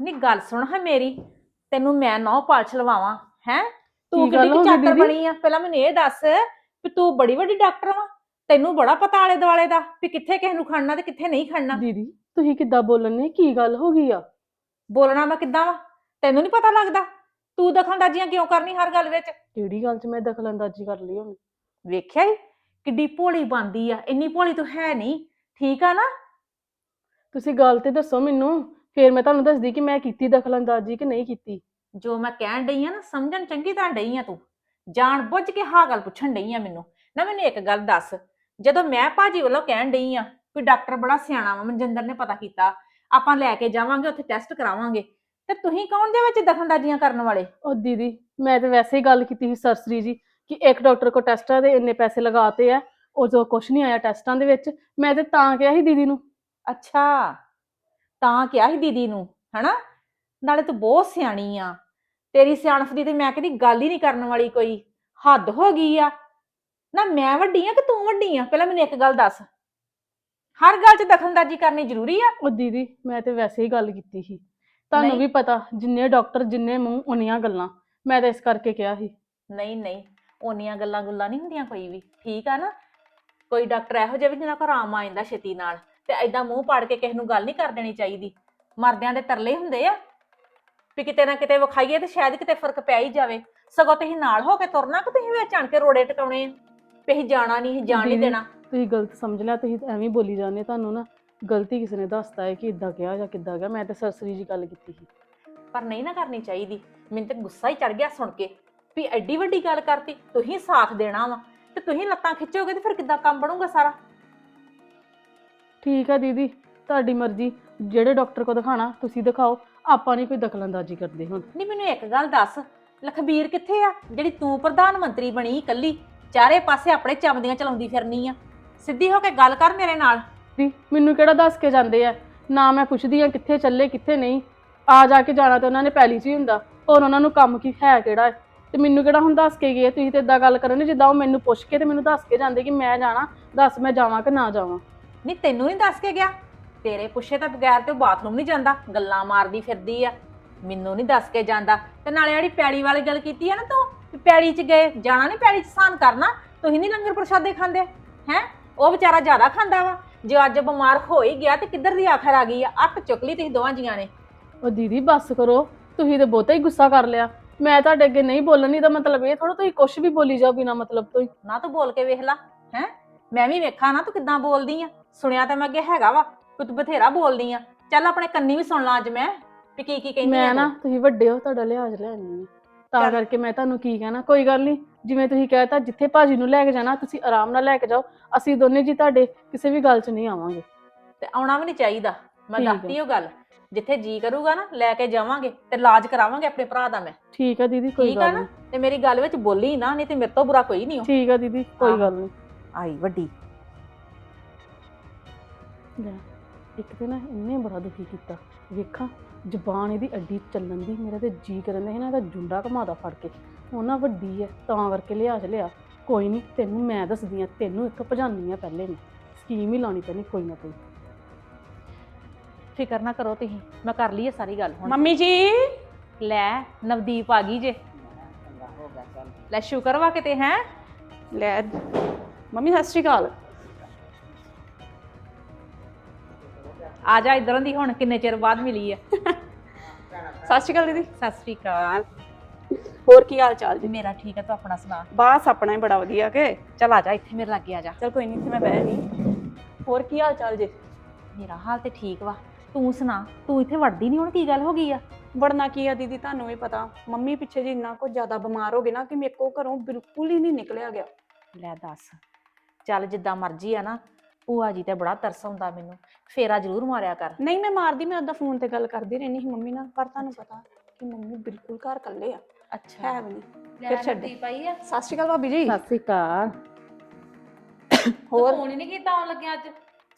ਨੀ ਗੱਲ ਸੁਣ ਹਾਂ ਮੇਰੀ। ਤੈਨੂੰ ਮੈਂ ਨੌ ਪਾਲਛ ਲਵਾਵਾਂ ਹੈ? ਤੂੰ ਕੀ ਗੱਲ ਕਿੱਡੀ ਹੋ ਕੁ ਗਈ ਚਾਤਰ ਦੀਦੀ? ਬਣੀ ਆ? ਪਹਿਲਾਂ ਮੈਨੂੰ ਇਹ ਦੱਸ ਵੀ ਤੂੰ ਬੜੀ ਵੱਡੀ ਡਾਕਟਰ ਵਾ। ਤੈਨੂੰ ਬੜਾ ਪਤਾ ਆਲੇ ਦੁਆਲੇ ਦਾ ਵੀ ਕਿੱਥੇ ਕਿਸ ਨੂੰ ਖੜਨਾ ਤੇ ਕਿੱਥੇ ਨਹੀਂ ਖੜਨਾ। ਦੀਦੀ ਤੁਸੀਂ ਕਿੱਦਾਂ ਬੋਲਣ ਕੀ ਗੱਲ ਹੋ ਗਈ ਆ? ਬੋਲਣਾ ਮੈਂ ਕਿੱਦਾਂ ਵਾ? ਤੈਨੂੰ ਨਹੀਂ ਪਤਾ ਲੱਗਦਾ? ਤੂੰ ਦਖਲਅੰਦਾਜ਼ੀਆਂ ਕਿਉਂ ਕਰਨੀ ਹਰ ਗੱਲ ਵਿੱਚ? ਕਿਹੜੀ ਗੱਲ 'ਚ ਮੈਂ ਦਖਲਅੰਦਾਜ਼ੀ ਕਰ ਲਈ ਹੁਣ? ਵੇਖਿਆ ਈ ਕਿੱਡੀ ਭੋਲੀ ਬੰਦੀ ਆ। ਇੰਨੀ ਭੋਲੀ ਤੂੰ ਹੈ ਨਹੀਂ ਠੀਕ ਆ ਨਾ? ਤੁਸੀਂ ਗੱਲ ਤੇ ਦੱਸੋ ਮੈਨੂੰ। ਫੇਰ ਮੈਂ ਤੁਹਾਨੂੰ ਦੱਸਦੀ ਕਿ ਮੈਂ ਕੀਤੀ ਦਖਲਅੰਦਾਜ਼ੀ ਕਿ ਨਹੀਂ ਕੀਤੀ। ਜੋ ਮੈਂ ਕਹਿਣ ਡਈ ਆ ਨਾ ਸਮਝਣ ਚੰਗੀ ਤਰ੍ਹਾਂ ਡਈ ਆ ਤੂੰ। ਜਾਣ ਬੁੱਝ ਕੇ ਹਾਂ ਗੱਲ ਪੁੱਛਣ ਡਈ ਆ ਮੈਨੂੰ। ਨਾ ਮੈਨੂੰ ਇੱਕ ਗੱਲ ਦੱਸ ਜਦੋਂ ਮੈਂ ਭਾਜੀ ਵੱਲੋਂ ਕਹਿਣ ਡਈ ਆ ਵੀ ਡਾਕਟਰ ਬੜਾ ਸਿਆਣਾ ਵਾ ਮਨਜਿੰਦਰ ਨੇ ਪਤਾ ਕੀਤਾ ਆਪਾਂ ਲੈ ਕੇ ਜਾਵਾਂਗੇ ਉੱਥੇ ਟੈਸਟ ਕਰਾਵਾਂਗੇ ਤੇ ਤੁਸੀਂ ਕੌਣ ਦੇ ਵਿੱਚ ਦਖਲਅੰਦਾਜ਼ੀਆਂ ਕਰਨ ਵਾਲੇ? ਉਹ ਦੀਦੀ ਮੈਂ ਤੇ ਵੈਸੇ ਹੀ ਗੱਲ ਕੀਤੀ ਸੀ ਸਰਸਰੀ ਜੀ ਕਿ ਇੱਕ ਡਾਕਟਰ ਕੋ ਟੈਸਟਾਂ ਦੇ ਇੰਨੇ ਪੈਸੇ ਲਗਾਤੇ ਆ ਉਹ ਜੋ ਕੁਛ ਨਹੀਂ ਆਇਆ ਟੈਸਟਾਂ ਦੇ ਵਿੱਚ ਮੈਂ ਤੇ ਤਾਂ ਕਿਹਾ ਸੀ ਦੀਦੀ ਨੂੰ। ਅੱਛਾ। ਤਾਂ ਕਿਹਾ ਸੀ ਦੀਦੀ ਨੂੰ ਹਨਾ? ਨਾਲੇ ਤੂੰ ਬਹੁਤ ਸਿਆਣੀ ਆ। ਤੇਰੀ ਸਿਆਣਪ ਦੀ ਤੇ ਮੈਂ ਕਹਿੰਦੀ ਗੱਲ ਹੀ ਨਹੀਂ ਕਰਨ ਵਾਲੀ ਕੋਈ। ਹੱਦ ਹੋ ਗਈ ਆ। ਨਾ ਮੈਂ ਵੱਡੀ ਆ ਕਿ ਤੂੰ ਵੱਡੀ ਆ? ਪਹਿਲਾਂ ਮੈਨੂੰ ਇੱਕ ਗੱਲ ਦੱਸ। ਹਰ ਗੱਲ 'ਚ ਦਖਲਅੰਦਾਜ਼ੀ ਕਰਨੀ ਜ਼ਰੂਰੀ ਆ? ਉਹ ਦੀਦੀ ਮੈਂ ਤੇ ਵੈਸੇ ਹੀ ਗੱਲ ਕੀਤੀ ਸੀ। ਤੁਹਾਨੂੰ ਨਹੀਂ। ਵੀ ਪਤਾ ਜਿੰਨੇ ਡਾਕਟਰ ਜਿੰਨੇ ਮੂੰਹ ਉਨੀਆਂ ਗੱਲਾਂ। ਮੈਂ ਤਾਂ ਇਸ ਕਰਕੇ ਕਿਹਾ ਸੀ। ਨਹੀਂ ਨਹੀਂ। ਓਨੀਆਂ ਗੱਲਾਂ ਗੁੱਲਾਂ ਨਹੀਂ ਹੁੰਦੀਆਂ ਕੋਈ ਵੀ। ਠੀਕ ਆ ਨਾ? ਕੋਈ ਡਾਕਟਰ ਇਹੋ ਜਿਹਾ ਵੀ ਜਿਹਨਾਂ ਕੋਲ ਆਰਾਮ ਆ ਜਾਂਦਾ ਛੇਤੀ ਨਾਲ। ਤੇ ਐਦਾਂ ਮੂੰਹ ਪਾੜ ਕੇ ਕਿਸੇ ਨੂੰ ਗੱਲ ਨਹੀਂ ਕਰ ਦੇਣੀ ਚਾਹੀਦੀ। ਮਰਦਿਆਂ ਦੇ ਤਰਲੇ ਹੁੰਦੇ ਆ। ਵੀ ਕਿਤੇ ਨਾ ਕਿਤੇ ਵਿਖਾਈਏ ਤੇ ਸ਼ਾਇਦ ਕਿਤੇ ਫ਼ਰਕ ਪੈ ਹੀ ਜਾਵੇ। ਸਗੋਂ ਤੁਸੀਂ ਨਾਲ ਹੋ ਕੇ ਤੁਰਨਾ ਕਿ ਤੁਸੀਂ ਵਿੱਚ ਆਣ ਕੇ ਰੋੜੇ ਟਕਾਉਣੇ ਆ? ਵੀ ਅਸੀਂ ਜਾਣਾ ਨਹੀਂ ਅਸੀਂ ਜਾਣ ਨਹੀਂ ਦੀਦੀ, ਦੇਣਾ। ਤੁਸੀਂ ਗਲਤ ਸਮਝ ਲਿਆ ਤੁਸੀਂ ਐਵੇਂ ਹੀ ਬੋਲੀ ਜਾਂਦੇ ਤੁਹਾਨੂੰ ਨਾ ਗਲਤੀ ਕਿਸੇ ਨੇ ਦੱਸਤਾ ਹੈ ਕਿ ਇਦਾਂ ਕਿਹਾ ਜਾਂ ਕਿੱਦਾਂ ਗਿਆ ਮੈਂ ਤੇ ਸਰਸਰੀ ਜੀ ਗੱਲ ਕੀਤੀ ਸੀ। ਪਰ ਨਹੀਂ ਨਾ ਕਰਨੀ ਚਾਹੀਦੀ। ਮੈਨੂੰ ਤੇ ਗੁੱਸਾ ਹੀ ਚੜ ਗਿਆ ਸੁਣ ਕੇ ਵੀ ਐਡੀ ਵੱਡੀ ਗੱਲ ਕਰਤੀ ਤੁਸੀਂ ਸਾਥ ਦੇਣਾ ਵਾ। ਤੇ ਤੁਸੀਂ ਲੱਤਾਂ ਖਿੱਚੋਗੇ ਤੇ ਫਿਰ ਕਿੱਦਾਂ ਕੰਮ ਬਣੂਗਾ ਸਾਰਾ? ਠੀਕ ਹੈ ਦੀਦੀ ਤੁਹਾਡੀ ਮਰਜ਼ੀ। ਜਿਹੜੇ ਡਾਕਟਰ ਕੋ ਦਿਖਾਣਾ ਤੁਸੀਂ ਦਿਖਾਓ। ਆਪਾਂ ਨਹੀਂ ਕੋਈ ਦਖਲਅੰਦਾਜ਼ੀ ਕਰਦੇ ਹੁਣ। ਨਹੀਂ ਮੈਨੂੰ ਇੱਕ ਗੱਲ ਦੱਸ। ਲਖਬੀਰ ਕਿੱਥੇ ਆ? ਜਿਹੜੀ ਤੂੰ ਪ੍ਰਧਾਨ ਮੰਤਰੀ ਬਣੀ ਇਕੱਲੀ ਚਾਰੇ ਪਾਸੇ ਆਪਣੇ ਚਮਦੀਆਂ ਚਲਾਉਂਦੀ ਫਿਰਨੀ ਆ। ਸਿੱਧੀ ਹੋ ਕੇ ਗੱਲ ਕਰ ਮੇਰੇ ਨਾਲ। ਦੀ ਮੈਨੂੰ ਕਿਹੜਾ ਦੱਸ ਕੇ ਜਾਂਦੇ ਆ? ਨਾ ਮੈਂ ਪੁੱਛਦੀ ਆ ਕਿੱਥੇ ਚੱਲੇ ਕਿੱਥੇ ਨਹੀਂ। ਆ ਜਾ ਕੇ ਜਾਣਾ ਤੇ ਉਹਨਾਂ ਨੇ ਪਹਿਲੀ 'ਚ ਹੀ ਹੁੰਦਾ। ਹੋਰ ਉਹਨਾਂ ਨੂੰ ਕੰਮ ਕੀ ਹੈ ਕਿਹੜਾ? ਹੈ ਤੇ ਮੈਨੂੰ ਕਿਹੜਾ ਹੁਣ ਦੱਸ ਕੇ ਗਏ? ਤੁਸੀਂ ਤੇ ਇਦਾਂ ਗੱਲ ਕਰਨ ਜਿੱਦਾਂ ਉਹ ਮੈਨੂੰ ਪੁੱਛ ਕੇ ਤੇ ਮੈਨੂੰ ਦੱਸ ਕੇ ਜਾਂਦੇ ਕਿ ਮੈਂ ਜਾਣਾ ਦੱਸ ਮੈਂ ਜਾਵਾਂ ਕਿ ਨਾ ਜਾਵਾਂ। ਨਹੀਂ ਤੈਨੂੰ ਨਹੀਂ ਦੱਸ ਕੇ ਗਿਆ? ਤੇਰੇ ਪੁੱਛੇ ਤਾਂ ਬਗੈਰ ਤੇ ਉਹ ਬਾਥਰੂਮ ਨਹੀਂ ਜਾਂਦਾ ਗੱਲਾਂ ਮਾਰਦੀ ਫਿਰਦੀ ਆ। ਮੈਨੂੰ ਨਹੀਂ ਦੱਸ ਕੇ ਜਾਂਦਾ। ਤੇ ਨਾਲੇ ਜਿਹੜੀ ਪੈੜੀ ਵਾਲੀ ਗੱਲ ਕੀਤੀ ਆ ਨਾ ਤੂੰ ਵੀ ਪੈੜੀ 'ਚ ਗਏ ਜਾਣਾ ਨਹੀਂ ਪੈੜੀ 'ਚ ਸਾਨ ਕਰਨਾ? ਤੁਸੀਂ ਨਹੀਂ ਲੰਗਰ ਪ੍ਰਸ਼ਾਦੇ ਖਾਂਦੇ? ਹੈ? ਉਹ ਵਿਚਾਰਾ ਜ਼ਿਆਦਾ ਖਾਂਦਾ ਵਾ। ਜੇ ਅੱਜ ਬਿਮਾਰ ਹੋ ਹੀ ਗਿਆ ਤੇ ਕਿੱਧਰ ਦੀ ਆਖਰ ਆ ਗਈ ਆ? ਅੱਖ ਚੁੱਕ ਲਈ ਤੁਸੀਂ ਦੋਵਾਂ ਜੀਆਂ ਨੇ। ਉਹ ਦੀਦੀ ਬੱਸ ਕਰੋ। ਤੁਸੀਂ ਤੇ ਬਹੁਤਾ ਹੀ ਗੁੱਸਾ ਕਰ ਲਿਆ। ਮੈਂ ਤੁਹਾਡੇ ਅੱਗੇ ਨਹੀਂ ਬੋਲਣੀ ਦਾ ਮਤਲਬ ਇਹ ਥੋੜਾ ਤੁਸੀਂ ਕੁਝ ਵੀ ਬੋਲੀ ਜਾਓ ਬਿਨਾ ਮਤਲਬ ਤੋਂ ਹੀ। ਨਾ ਤੂੰ ਬੋਲ ਕੇ ਵੇਖ ਲੈ ਹੈ? ਮੈਂ ਵੀ ਵੇਖਾਂ ਨਾ ਤੂੰ ਕਿੱਦਾਂ ਬੋਲਦੀ ਆ। ਸੁਣਿਆ ਤਾਂ ਮੈਂ ਅੱਗੇ ਹੈਗਾ ਵਾ ਕਿ ਤੂੰ ਬਥੇਰਾ ਬੋਲਦੀ ਆ ਚੱਲ ਆਪਣੇ ਕੰਨੀ ਵੀ ਸੁਣ ਲਾ ਅੱਜ ਮੈਂ ਵੀ ਕੀ ਕੀ ਕਹਿੰਦੀ ਆ ਮੈਂ ਨਾ ਤੂੰ। ਤੁਸੀਂ ਵੱਡੇ ਹੋ ਤੁਹਾਡਾ ਲਿਹਾਜ਼ ਲੈਣੀ ਤਾਂ ਚੱਲ। ਕਰਕੇ ਮੈਂ ਤੁਹਾਨੂੰ ਕੀ ਕਹਿਣਾ ਕੋਈ ਗੱਲ ਨਹੀਂ ਜਿਵੇਂ ਤੁਸੀਂ ਕਹਿਤਾ ਜਿੱਥੇ ਭਾਜੀ ਨੂੰ ਲੈ ਕੇ ਜਾਣਾ ਤੁਸੀਂ ਆਰਾਮ ਨਾਲ ਲੈ ਕੇ ਜਾਓ ਅਸੀਂ ਦੋਨੇ ਜੀ ਤੁਹਾਡੇ ਕਿਸੇ ਵੀ ਗੱਲ 'ਚ ਨਹੀਂ ਆਵਾਂਗੇ ਤੇ ਆਉਣਾ ਵੀ ਨਹੀਂ ਚਾਹੀਦਾ ਮੈਂ ਠੀਕ ਆ। ਦੱਸਤੀ ਉਹ ਗੱਲ ਜਿੱਥੇ ਜੀ ਕਰੂਗਾ ਨਾ ਲੈ ਕੇ ਜਾਵਾਂਗੇ ਤੇ ਇਲਾਜ ਕਰਾਵਾਂਗੇ ਆਪਣੇ ਭਰਾ ਦਾ ਮੈਂ ਠੀਕ ਆ ਦੀਦੀ ਕੋਈ ਠੀਕ ਆ ਗੱਲ ਨਾ ਨਹੀਂ ਤੇ ਮੇਰੀ ਗੱਲ ਵਿੱਚ ਬੋਲੀ ਨਾ ਨਹੀਂ ਤੇ ਮੇਰੇ ਤੋਂ ਬੁਰਾ ਕੋਈ ਨਹੀਂ ਠੀਕ ਆ ਦੀਦੀ ਕੋਈ ਹਾਂ। ਗੱਲ ਨਹੀਂ ਆਈ ਵੱਡੀ ਲੈ, ਇੱਕ ਤੇ ਨਾ ਇੰਨੇ ਬੜਾ ਦੁਖੀ ਕੀਤਾ। ਵੇਖਾਂ ਜ਼ਬਾਨ ਇਹਦੀ ਅੱਡੀ ਚੱਲਣ ਦੀ ਮੇਰਾ ਤੇ ਜੀ ਕਰਨ ਦੇ ਨਾ ਇਹਦਾ ਜੁੰਡਾ ਘਮਾਦਾ ਫੜ ਕੇ। ਉਹ ਨਾ ਵੱਡੀ ਹੈ ਤਾਂ ਕਰਕੇ ਲਿਆਜ ਲਿਆ। ਕੋਈ ਨਹੀਂ ਤੈਨੂੰ ਮੈਂ ਦੱਸਦੀ ਆ ਤੈਨੂੰ ਇੱਕ ਭਜਾਨੀ ਆ ਪਹਿਲੇ ਮੈਂ ਸਕੀਮ ਹੀ ਲਾਉਣੀ ਪੈਣੀ ਕੋਈ ਨਾ ਕੋਈ। ਫਿਕਰ ਨਾ ਕਰੋ ਤੁਸੀਂ ਮੈਂ ਕਰ ਲਈ ਇਹ ਸਾਰੀ ਗੱਲ ਹੁਣ। ਮੰਮੀ ਜੀ! ਲੈ ਨਵਦੀਪ ਆ ਗਈ ਜੇ। ਲੈ ਸ਼ੁਕਰ ਵਾ ਕਿਤੇ ਹੈ? ਲੈ ਮੰਮੀ ਸਤਿ ਸ਼੍ਰੀ ਅਕਾਲ। ਆ ਜਾ ਇਧਰੋਂ ਦੀ ਹੁਣ ਕਿੰਨੇ ਚਿਰ ਬਾਅਦ ਮਿਲੀ ਹੈ ਸਤਿ ਸ਼੍ਰੀ ਅਕਾਲ ਦੀਦੀ। ਸਤਿ ਸ੍ਰੀ ਅਕਾਲ। ਹੋਰ ਕੀ ਹਾਲ ਚਾਲ ਜੀ? ਮੇਰਾ ਠੀਕ ਹੈ ਤੂੰ ਆਪਣਾ ਸੁਣਾ? ਬਾਸ ਆਪਣਾ ਹੀ ਬੜਾ ਵਧੀਆ ਕੇ। ਚਲ ਆ ਜਾ ਇੱਥੇ। ਮੇਰੇ ਲਾਗੇ ਆ ਜਾ। ਚਲ ਕੋਈ ਨਹੀਂ ਇੱਥੇ ਮੈਂ ਬਹਿ ਗਈ। ਹੋਰ ਕੀ ਹਾਲ ਚਾਲ ਜੀ? ਮੇਰਾ ਹਾਲ ਤੇ ਠੀਕ ਵਾ। ਤੂੰ ਸੁਣਾ ਤੂੰ ਇੱਥੇ ਵੜਦੀ ਨਹੀਂ ਹੁਣ ਕੀ ਗੱਲ ਹੋ ਗਈ ਆ? ਵੜਨਾ ਕੀ ਆ ਦੀਦੀ ਤੁਹਾਨੂੰ ਵੀ ਪਤਾ। ਮੰਮੀ ਪਿੱਛੇ ਜੀ ਇੰਨਾ ਕੁ ਜ਼ਿਆਦਾ ਬਿਮਾਰ ਹੋ ਗਏ ਨਾ ਕਿ ਮੇਰੇ ਕੋ ਘਰੋਂ ਬਿਲਕੁਲ ਹੀ ਨਹੀਂ ਨਿਕਲਿਆ ਗਿਆ। ਲੈ ਦੱਸ। ਚੱਲ ਜਿੱਦਾਂ ਮਰਜ਼ੀ ਆ ਨਾ ਭੂਆ ਜੀ ਤੇ ਬੜਾ ਤਰਸ ਆਉਂਦਾ ਮੈਨੂੰ। ਫੇਰਾ ਜ਼ਰੂਰ ਮਾਰਿਆ ਕਰ। ਨਹੀਂ ਮੈਂ ਮਾਰਦੀ ਮੈਂ ਉਹਦਾ ਫੋਨ ਤੇ ਗੱਲ ਕਰਦੀ ਰਹਿੰਦੀ ਸੀ ਮੰਮੀ ਨਾਲ ਪਰ ਤੁਹਾਨੂੰ ਪਤਾ ਕਿ ਮੰਮੀ ਬਿਲਕੁਲ ਘਰ ਇਕੱਲੇ ਆ। ਅੱਛਾ। ਹੈ ਵੀ ਨਹੀਂ। ਫਿਰ ਛੱਡੇ। ਪਾਈ ਆ। ਸਤਿ ਸ਼੍ਰੀ ਅਕਾਲ ਭਾਬੀ ਜੀ। ਸਤਿ ਸ੍ਰੀ ਅਕਾਲ। ਹੋਰ? ਫੋਨ ਹੀ ਨਹੀਂ ਕੀਤਾ ਆਉਣ ਲੱਗਿਆ ਅੱਜ।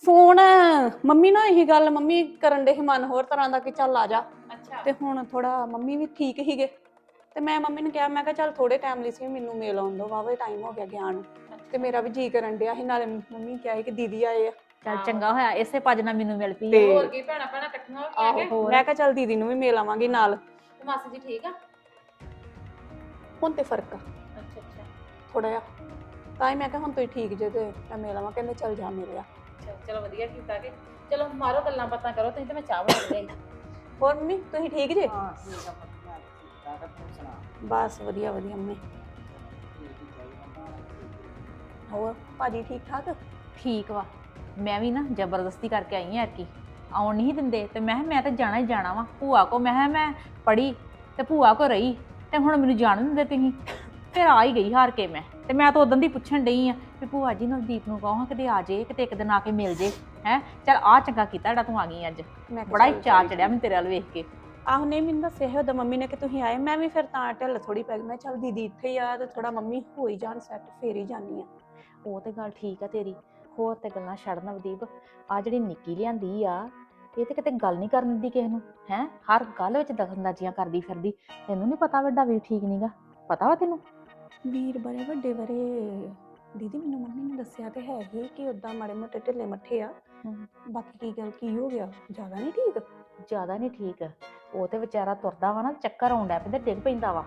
ਫੋਨ ਮੰਮੀ ਨਾ ਇਹੀ ਗੱਲ ਮੰਮੀ ਕਰਨ ਦੇ ਹੀ ਮਨ ਹੋਰ ਤਰ੍ਹਾਂ ਦਾ ਕਿ ਚੱਲ ਆ ਜਾ। ਅੱਛਾ। ਤੇ ਹੁਣ ਥੋੜਾ ਮੰਮੀ ਵੀ ਠੀਕ ਹੀਗੇ ਤੇ ਮੈਂ ਮੰਮੀ ਨੂੰ ਕਿਹਾ ਮੈਂ ਕਿਹਾ ਚੱਲ ਥੋੜੇ ਟਾਈਮ ਲਈ ਸੀ ਮੈਨੂੰ ਮੇਲ ਆਉਣ ਦੋ ਵਾਵਾ ਟਾਈਮ ਹੋ ਗਿਆ ਗਿਆ ਨੂੰ। ਤੇ ਮੇਰਾ ਵੀ ਜੀ ਕਰਨ ਡਿਆ ਸੀ ਨਾਲੇ ਮੰਮੀ ਕਿਹਾ ਸੀ ਕਿ ਦੀਦੀ ਆਏ ਆ। ਚੱਲ। ਚੰਗਾ ਹੋਇਆ ਇਸੇ ਭੱਜ ਨਾਲ ਮੈਨੂੰ ਮਿਲ ਪਈ ਤੇ- ਹੋਰ ਕੀ ਭੈਣਾ ਭੈਣਾ ਇਕੱਠੀਆਂ ਹੋ ਕੇ ਆਹੋ ਆਗੇ ਮੈਂ ਕਿਹਾ ਚੱਲ ਦੀਦੀ ਨੂੰ ਵੀ ਮਿਲ ਆਵਾਂਗੀ ਨਾਲ। ਤੇ ਮਾਸੀ ਜੀ ਠੀਕ ਆ? ਹੁਣ ਤੇ ਫ਼ਰਕ ਆ। ਅੱਛਾ ਅੱਛਾ। ਥੋੜਾ ਜਿਹਾ। ਤਾਂ ਹੀ ਮੈਂ ਕਿਹਾ ਹੁਣ ਤੁਸੀਂ ਠੀਕ ਜੇ ਤੇ ਮੈਂ ਮਿਲ ਆਵਾਂ ਕਹਿੰਦੇ ਚੱਲ ਜਾ ਮਿਲਿਆ ਚਲੋ ਚਲੋ ਵਧੀਆ ਕੀਤਾ ਕਿ ਚਲੋ ਮਾਰੋ ਗੱਲਾਂ ਬਾਤਾਂ ਕਰੋ ਤੁਸੀਂ ਤੇ ਮੈਂ ਚਾਹ ਬਣਾ ਲਈ ਹੋਰ ਮੰਮੀ ਤੁਸੀਂ ਠੀਕ ਜੇ? ਹਾਂ ਠੀਕ ਆ ਪੁੱਤ, ਮੈਂ ਠੀਕ ਠਾਕ ਆ, ਤੂੰ ਸੁਣਾ। ਬਸ ਵਧੀਆ ਵਧੀਆ ਮੰਮੀ। ਹੋਰ ਭਾਜੀ ਠੀਕ ਠਾਕ? ਠੀਕ ਵਾ। ਮੈਂ ਵੀ ਨਾ ਜ਼ਬਰਦਸਤੀ ਕਰਕੇ ਆਈ ਆ ਐਰਕੀ ਆਉਣ ਨਹੀਂ ਦਿੰਦੇ ਤੇ ਮੈਂ ਕਿਹਾ ਮੈਂ ਤਾਂ ਜਾਣਾ ਹੀ ਜਾਣਾ ਵਾ। ਭੂਆ ਕੋ ਮੈਂ ਕਿਹਾ ਮੈਂ ਪੜੀ ਤੇ ਭੂਆ ਕੋ ਰਹੀ ਤੇ ਹੁਣ ਮੈਨੂੰ ਜਾਣ ਨੀ ਦਿੰਦੇ ਤੁਸੀਂ। ਫਿਰ ਆ ਹੀ ਗਈ ਹਾਰ ਕੇ ਮੈਂ। ਤੇ ਮੈਂ ਤਾਂ ਉਦੋਂ ਦੀ ਪੁੱਛਣ ਡਈ ਆ ਵੀ ਭੂਆ ਜੀ ਨਵਦੀਪ ਨੂੰ ਕਹੋ ਕਿਤੇ ਆ ਜੇ ਕਿਤੇ ਇੱਕ ਦਿਨ ਆ ਕੇ ਮਿਲ ਜੇ ਹੈ? ਚਲ ਆ ਚੰਗਾ ਕੀਤਾ ਜਿਹੜਾ ਤੂੰ ਆ ਗਈ ਅੱਜ। ਮੈਂ ਕਿਹਾ ਬੜਾ ਹੀ ਚੱਲ ਚਾਅ ਚੜਿਆ ਮੈਨੂੰ ਤੇਰੇ ਵੱਲ ਵੇਖ ਕੇ। ਆਹੋ ਨਹੀਂ ਮੈਨੂੰ ਦੱਸਿਆ ਸੀ ਉਦੋਂ ਮੰਮੀ ਨੇ ਕਿ ਤੁਸੀਂ ਆਏ। ਮੈਂ ਵੀ ਫਿਰ ਤਾਂ ਢਿੱਲ ਥੋੜੀ ਪੈ ਗਈ। ਮੈਂ ਕਿਹਾ ਚੱਲ ਦੀਦੀ ਇੱਥੇ ਹੀ ਆ ਤੇ ਥੋੜਾ ਮੰਮੀ ਹੋ ਹੀ ਜਾਣ ਸੈੱਟ ਫੇਰ ਹੀ ਜਾਨੀ ਆ। ਉਹ ਤੇ ਗੱਲ ਠੀਕ ਆ ਤੇਰੀ ਹੋਰ ਤੇ ਗੱਲਾਂ ਛੱਡ ਨਵਦੀਪ ਆ ਜਿਹੜੀ ਨਿੱਕੀ ਲਿਆਂਦੀ ਆ ਇਹ ਤੇ ਕਿਤੇ ਗੱਲ ਨਹੀਂ ਕਰਨ ਦਿੰਦੀ ਕਿਸੇ ਨੂੰ ਹੈ? ਹਰ ਗੱਲ ਵਿੱਚ ਦਖਲਅੰਦਾਜ਼ੀਆਂ ਕਰਦੀ ਫਿਰਦੀ ਤੈਨੂੰ ਨਹੀਂ ਪਤਾ ਵੱਡਾ ਵੀ ਠੀਕ ਨਹੀਂਗਾ ਪਤਾ ਵਾ ਤੈਨੂੰ? ਵੀਰ ਬੜੇ ਵੱਡੇ ਬਰੇ ਦੀਦੀ ਮੈਨੂੰ ਮੰਮੀ ਨੇ ਦੱਸਿਆ ਤੇ ਹੈ ਹੀ ਕਿ ਉਦਾਂ ਮਾੜੇ ਮੋਟੇ ਢਿੱਲੇ ਮੱਠੇ ਆ। ਬਾਕੀ ਕੀ ਗੱਲ ਕੀ ਹੋ ਗਿਆ? ਜ਼ਿਆਦਾ ਨਹੀਂ ਠੀਕ? ਜ਼ਿਆਦਾ ਨਹੀਂ ਠੀਕ। ਉਹ ਤੇ ਵਿਚਾਰਾ ਤੁਰਦਾ ਵਾ ਨਾ ਚੱਕਰ ਆਉਂਦਾ ਪੈਂਦਾ ਡਿੱਗ ਪੈਂਦਾ ਵਾ।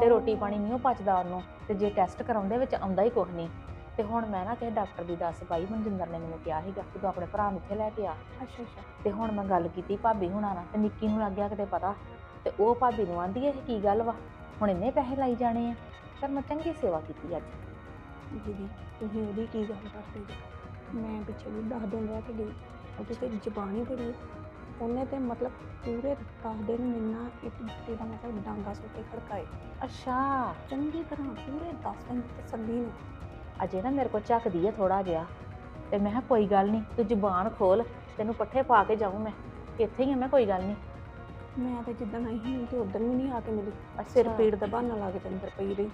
ਤੇ ਰੋਟੀ ਪਾਣੀ ਨਹੀਂ ਉਹ ਪਚਦਾ ਉਹਨੂੰ ਤੇ ਜੇ ਟੈਸਟ ਕਰਾਉਂਦੇ ਵਿੱਚ ਆਉਂਦਾ ਹੀ ਕੁਝ ਨਹੀਂ ਤੇ ਹੁਣ ਮੈਂ ਨਾ ਕਿਸੇ ਡਾਕਟਰ ਦੀ ਦੱਸ ਪਾਈ ਮਨਜਿੰਦਰ ਨੇ ਮੈਨੂੰ ਕਿਹਾ ਸੀਗਾ ਕਿ ਤੂੰ ਆਪਣੇ ਭਰਾ ਨੂੰ ਇੱਥੇ ਲੈ ਕੇ ਆ। ਅੱਛਾ ਅੱਛਾ। ਤੇ ਹੁਣ ਮੈਂ ਗੱਲ ਕੀਤੀ ਭਾਬੀ ਹੁਣਾਂ ਨਾਲ ਤੇ ਨਿੱਕੀ ਨੂੰ ਲੱਗ ਗਿਆ ਕਿਤੇ ਪਤਾ। ਤੇ ਉਹ ਭਾਬੀ ਨੂੰ ਆਂਦੀ ਇਹ ਕੀ ਗੱਲ ਵਾ? ਹੁਣ ਇੰਨੇ ਪੈਸੇ ਲਾਈ ਜਾਣੇ ਆ। ਪਰ ਮੈਂ ਚੰਗੀ ਸੇਵਾ ਕੀਤੀ ਅੱਜ। ਦੀਦੀ ਤੁਸੀਂ ਉਹਦੀ ਕੀ ਗੱਲ ਕਰਦੇ ਜੀ? ਮੈਂ ਪਿੱਛੇ ਵੀ ਦਸ ਦਿਨ ਰਹਿ ਕੇ ਗਈ ਉਹਦੀ ਤੇ ਜ਼ਬਾਨ ਹੀ ਬੜੀ। ਉਹਨੇ ਤੇ ਮਤਲਬ ਪੂਰੇ ਦਸ ਦਿਨ ਮਿਲਣਾ ਇੱਕ ਦੂਜੇ ਦਾ ਮਤਲਬ ਡਾਂਗਾ ਸੁੱਟੇ ਖੜਕਾਏ। ਅੱਛਾ। ਚੰਗੀ ਤਰ੍ਹਾਂ ਪੂਰੇ 10 ਦਿਨ ਤਸੱਲੀ ਨਾਲ। ਅਜੇ ਨਾ ਮੇਰੇ ਕੋਲ ਝੱਕਦੀ ਆ ਥੋੜਾ ਜਿਹਾ। ਤੇ ਮੈਂ ਕਿਹਾ ਕੋਈ ਗੱਲ ਨਹੀਂ ਤੂੰ ਜ਼ੁਬਾਨ ਖੋਲ ਤੈਨੂੰ ਪੱਠੇ ਪਾ ਕੇ ਜਾਊਂ ਮੈਂ। ਇੱਥੇ ਹੀ ਆ ਮੈਂ ਕੋਈ ਗੱਲ ਨਹੀਂ। ਮੈਂ ਤੇ ਜਿੱਦਣ ਆਈ ਸੀ ਤੇ ਉਦੋਂ ਵੀ ਨਹੀਂ ਆ ਕੇ ਮਿਲੀ। ਸਿਰ ਪੀੜ ਦਾ ਬਹਾਨਾ ਲਾ ਕੇ ਤੇ ਅੰਦਰ ਪਈ ਰਹੀ।